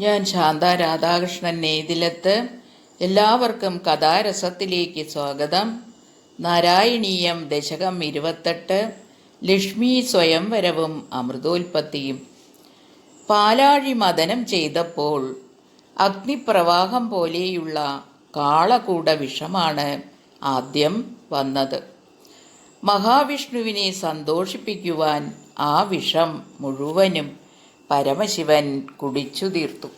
ഞാൻ ശാന്ത രാധാകൃഷ്ണൻ നെയ്തിലത്ത് എല്ലാവർക്കും കഥാരസത്തിലേക്ക് സ്വാഗതം. നാരായണീയം ദശകം ഇരുപത്തെട്ട് ലക്ഷ്മി സ്വയംവരവും അമൃതോൽപത്തിയും പാലാഴി മദനം ചെയ്തപ്പോൾ അഗ്നിപ്രവാഹം പോലെയുള്ള കാളകൂട വിഷമാണ് ആദ്യം വന്നത്. മഹാവിഷ്ണുവിനെ സന്തോഷിപ്പിക്കുവാൻ ആ വിഷം മുഴുവനും പരമശിവൻ കുടിച്ചു തീർത്തു.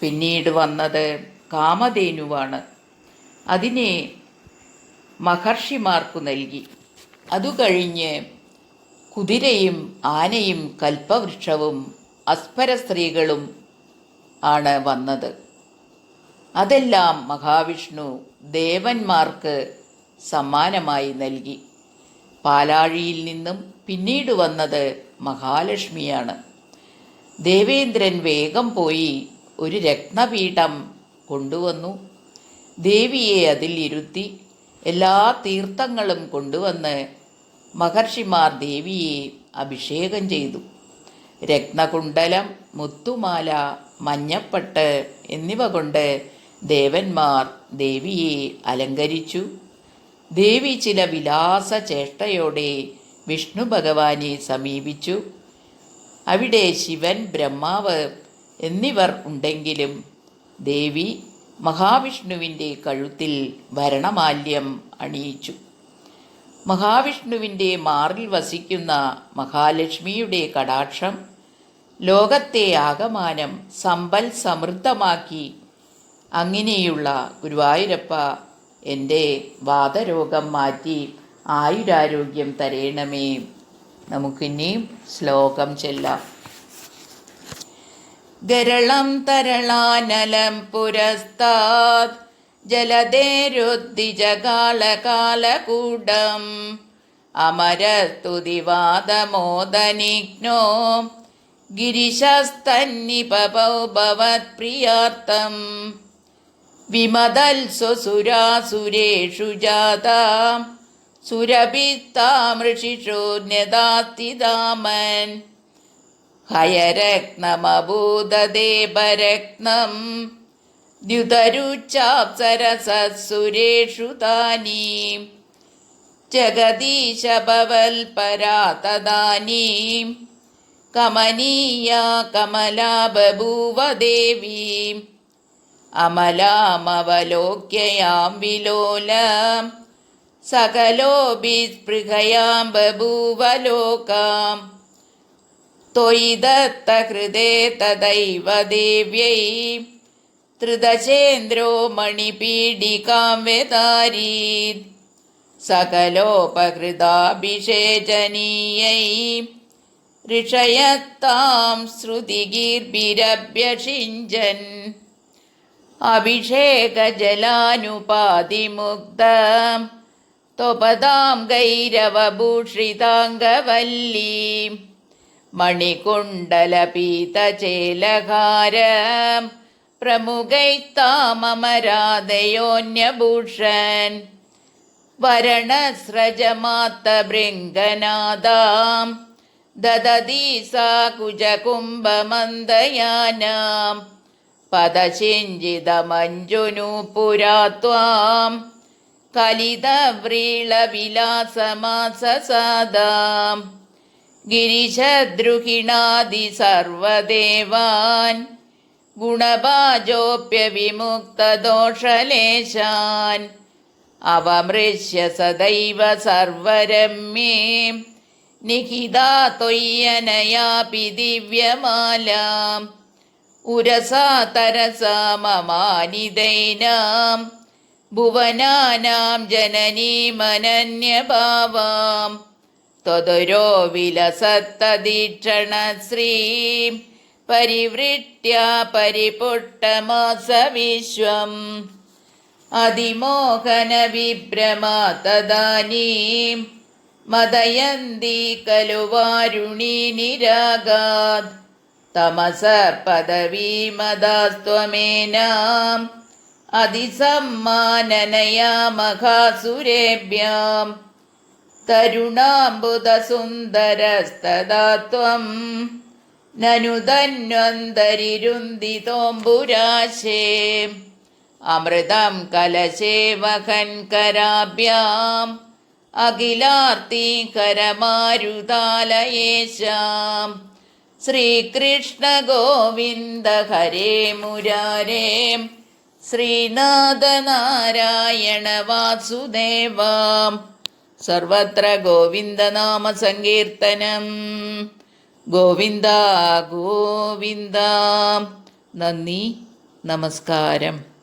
പിന്നീട് വന്നത് കാമധേനുവാണ്. അതിനെ മഹർഷിമാർക്കു നൽകി. അതുകഴിഞ്ഞ് കുതിരയും ആനയും കൽപ്പവൃക്ഷവും അസ്പര സ്ത്രീകളും ആണ് വന്നത്. അതെല്ലാം മഹാവിഷ്ണു ദേവന്മാർക്ക് സമ്മാനമായി നൽകി. പാലാഴിയിൽ നിന്നും പിന്നീട് വന്നത് മഹാലക്ഷ്മിയാണ്. ദേവേന്ദ്രൻ വേഗം പോയി ഒരു രത്നപീഠം കൊണ്ടുവന്നു. ദേവിയെ അതിൽ ഇരുത്തി എല്ലാ തീർത്ഥങ്ങളും കൊണ്ടുവന്ന് മഹർഷിമാർ ദേവിയെ അഭിഷേകം ചെയ്തു. രത്നകുണ്ടലം മുത്തുമാല മഞ്ഞപ്പട്ട് എന്നിവ കൊണ്ട് ദേവന്മാർ ദേവിയെ അലങ്കരിച്ചു. ദേവി ചില വിലാസ ചേഷ്ടയോടെ വിഷ്ണു ഭഗവാനെ സമീപിച്ചു. അവിടെ ശിവൻ ബ്രഹ്മാവ് എന്നിവർ ഉണ്ടെങ്കിലും ദേവി മഹാവിഷ്ണുവിന്റെ കഴുത്തിൽ ഭരണമാല്യം അണിയിച്ചു. മഹാവിഷ്ണുവിന്റെ മാറിൽ വസിക്കുന്ന മഹാലക്ഷ്മിയുടെ കടാക്ഷം ലോകത്തെ ആകമാനം സമ്പൽ സമൃദ്ധമാക്കി. അങ്ങനെയുള്ള ഗുരുവായൂരപ്പ എന്റെ വാതരോഗം മാറ്റി ആയുരാരോഗ്യം തരേണമേ. നമുക്കിനിയും ശ്ലോകം ചെല്ലാം. ഗരളം തരളാനലം പുരസ്താത് ജലധേരുദ്ദിജകാളകാലകൂടം അമരസ്തുതിവാദമോദനിഘ്നോ ഗിരിശസ്തന്നിപപൗ ഭവത്പ്രിയാർത്ഥം വിമതൽ സ്വസുരാസുരേഷു ജാതാം സുരഭിത്താമൃഷിഷു ന്യതാസ്തിദാമൻ ഹയരത്നമഭൂതദേവരത്നം. ദ്യുതരുച്ചാപ്സരസസുരേഷു താനീം ജഗദീശഭവൽപരാ തദാനീം കമനീയ കമലാ അമലാമവലോക്യയാം വിലോലം. സകലോഭിസ്പൃഹയാം ബഭൂവലോകാം. ത്വയി तदैव തദൈവ ദേവ്യൈ. ത്രിദശേന്ദ്രോ മണിപീഡികാം വ്യതാരീത് സകലോപഹൃതാഭിഷേചനീയൈ. ഋഷയത്താം ശ്രുതിഗീർഭിരഭ്യഷിഞ്ചൻ. അഭിഷേകജലാനുപാതിമുഗ്ധം ത്വപദാം ഗൈരവഭൂഷിതാംഗവല്ലീം. മണികുണ്ടലപീതചേലഹാരം. പ്രമുഖൈത്താമരാധയോന്യഭൂഷൺ വരണസ്രജമാത്തഭൃംഗനാദാം. ദദതി സാ കുജകുംഭമന്ദയാനാം പദശിഞ്ചിതമഞ്ജുനൂപുരാത്വാം ഗിരിശദ്രുഹിണാദി സർവദേവാൻ. ഗുണഭാജോപ്യവിമുക്തദോഷലേശാൻ അവമൃശ്യ സദൈവ സർവരമ്യേ നിഹിതാ ത്വയ്യനയാപി ദിവ്യമാലാം. ഉരസാ തരസാ മമാനിദൈനാം ഭുവനാനാം ജനനീമനന്യഭാവാം തൊതുരോ വിലസത്തദീക്ഷണ ശ്രീം. പരിവൃത്യ പരിപുട്ടമാസവിശ്വം അതിമോഹന വിഭ്രമാ തദാനീം. മദയന്തി കലു വാരുണി നിരാഗാത് തമസ പദവീമദാസ്ത്വമേനാം. അതിസമ്മാനനയാ മഹാസുരേഭ്യാം തരുണാംബുധസുന്ദരസ്തദാ ത്വം നനു തന്വന്തരിരുന്തിതോംബുരാശേ അമൃതം കലശേ വഹൻ കരാഭ്യാം. അഖിലാർത്തികരമാരുതാലയേശാം ശ്രീകൃഷ്ണ ഗോവിന്ദ ഹരേ മുരാരേ. ശ്രീനാഥ നാരായണ വാസുദേവാം സർവത്ര ഗോവിന്ദനാമ സങ്കീർത്തനം ഗോവിന്ദ ഗോവിന്ദ. നന്ദി നമസ്കാരം.